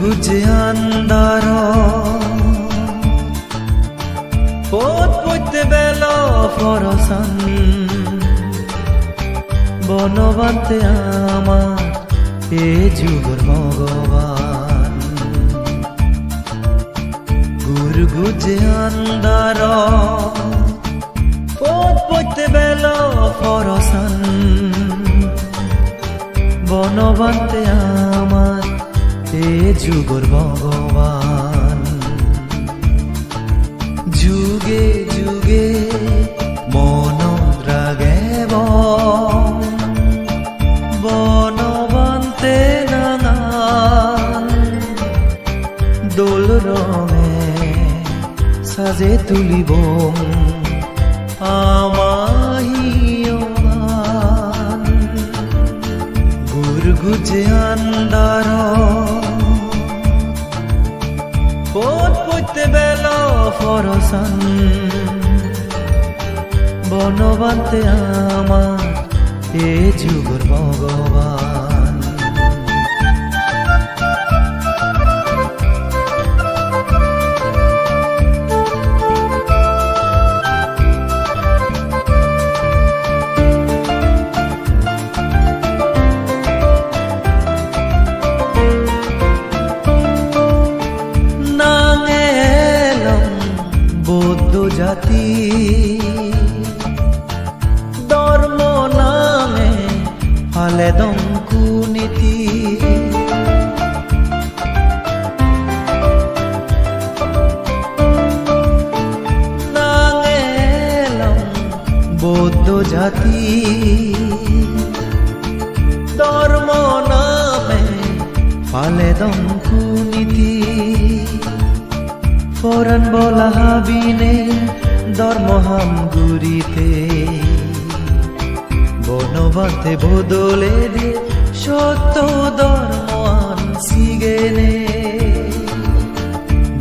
গুজে আন্দার পথ পড়তে বেল ফরসান বনবান্তে আমার এ যুগর ভগবান। গুরু গুজে আন্দার পথ পড়তে বেল ফরসান বনবান্তে আমার এ যুগর ভগবান। যুগে যুগে মন রাগে বনবান্তে দোল রঙে সাজে তুলিব। আমাহিয়ান গুরগুজে আন্দার পথ পড়তে বেল ফরসান। বনবান্তে আমার এ যুগর ভগবান। জাতি ধর্ম নামে হালে দঙ্কু নীতি। বৌদ্ধ জাতি। ধর্ম নামে ফালে দঙ্কু নীতি। ফরান বলা হাবিনে ধর্মহাম গুরিতে। বনবাতে বদলে দে, সত্য ধর্মান সিগেনে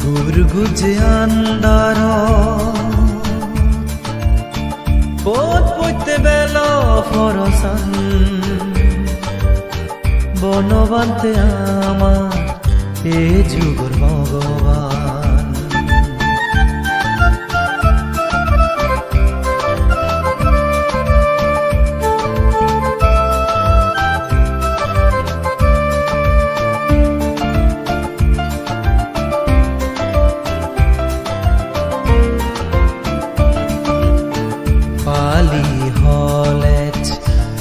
গুরু গুজে আন্দার পথ পড়তে বেল ফরসান। বনবান্তে আমার এ যুগর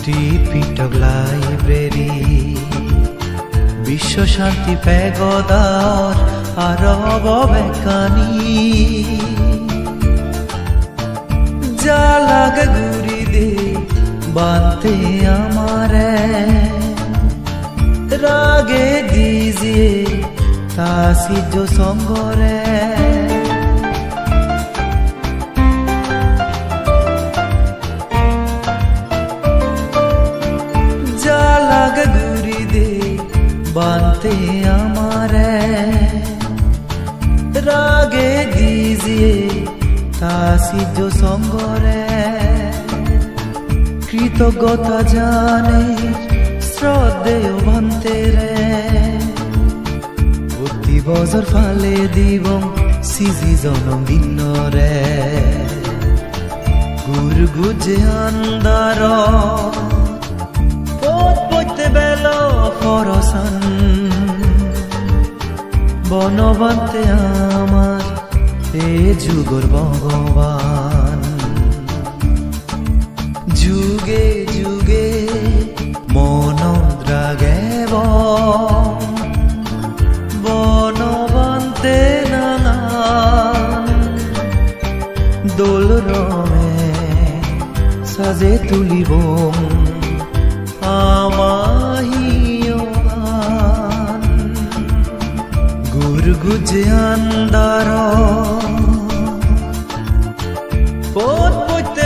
টিপিটক লাইব্রেরি বিশ্ব শান্তি পেগদার আরব বেকানি যা ঘুরি দে বানতে আমারে, রাগে দিজিয়ে তাসিজ সঙ্গরে। রাগে দিজিয়ে তাসিজ সঙ্গরে। কৃতজ্ঞতা জানে, শ্রদ্ধেয় ভান্তে রে। অতি বজর ফালে দিব সিজি জনম রে। গুর গুজে আন্দার পথ পড়তে বেল ফরসান বনবান্তে আমার এ যুগর ভগবান। যুগে যুগে মন দ্রাগে বনবান্তে নানান দোল রমে সাজে তুলিব। গুজে আন্দার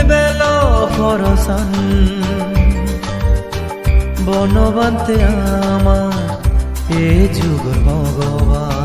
বেল ফরসান বনবান্তে আমার এ যুগ ভগবান।